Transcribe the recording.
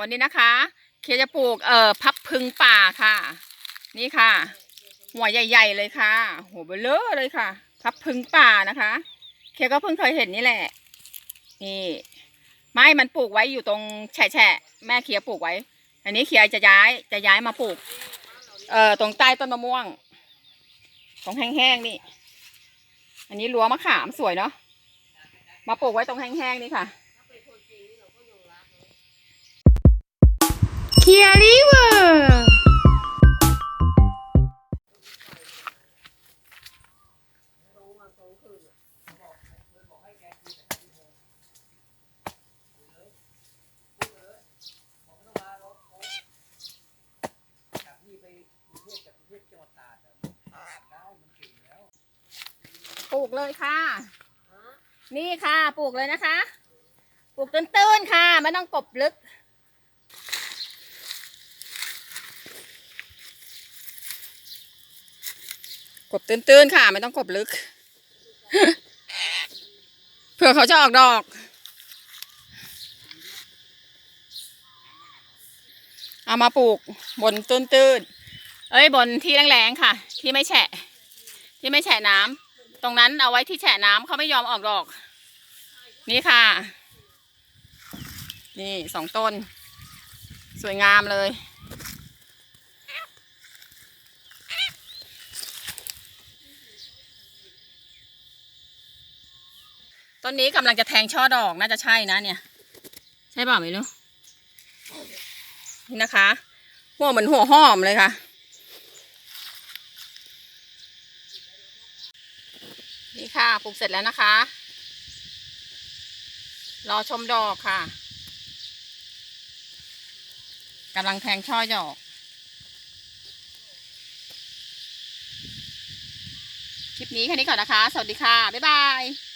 วันนี้นะคะ เคจะปลูกเอ่อพับพึงป่าค่ะ นี่ค่ะ หัวใหญ่ ๆ เลยค่ะ หัวเบลอเลยค่ะ พับพึงป่านะคะ เคก็เพิ่งเคยเห็นนี่แหละ นี่ไม้มันปลูกไว้อยู่ตรงแฉะแฉะแม่เคียปลูกไว้ อันนี้เคียจะย้ายจะย้ายมาปลูก เอ่อตรงใต้ต้นมะม่วงตรงแห้งๆนี่ อันนี้รั้วมะขามสวยเนาะมาปลูกไว้ตรงแห้งๆนี่ค่ะ เคียริเวอร์ปลูกเลยค่ะ นี่ค่ะ ปลูกเลยนะคะ ปลูกตื้นๆค่ะ ไม่ต้องกบลึก กบตื้นๆค่ะ ไม่ต้องกบลึก เผื่อเขาจะออกดอก เอามาปลูกบนตื้นๆ เอ้ยบนที่แรงๆค่ะ ที่ไม่แฉะ ที่ไม่แฉะน้ำตรงนั้นเอาไว้ที่แฉะน้ำเขาไม่ยอมออกดอก นี่ค่ะ นี่สองต้น สวยงามเลย ต้นนี้กำลังจะแทงช่อดอกน่าจะใช่นะเนี่ย ใช่เปล่าไม่รู้นี่นะคะ หัวเหมือนหัวหอมเลยค่ะ นี่ค่ะปลูกเสร็จแล้วนะคะ รอชมดอกค่ะกำลังแทงช่อดอกคลิปนี้แค่นี้ก่อนนะคะ สวัสดีค่ะ บ๊ายบาย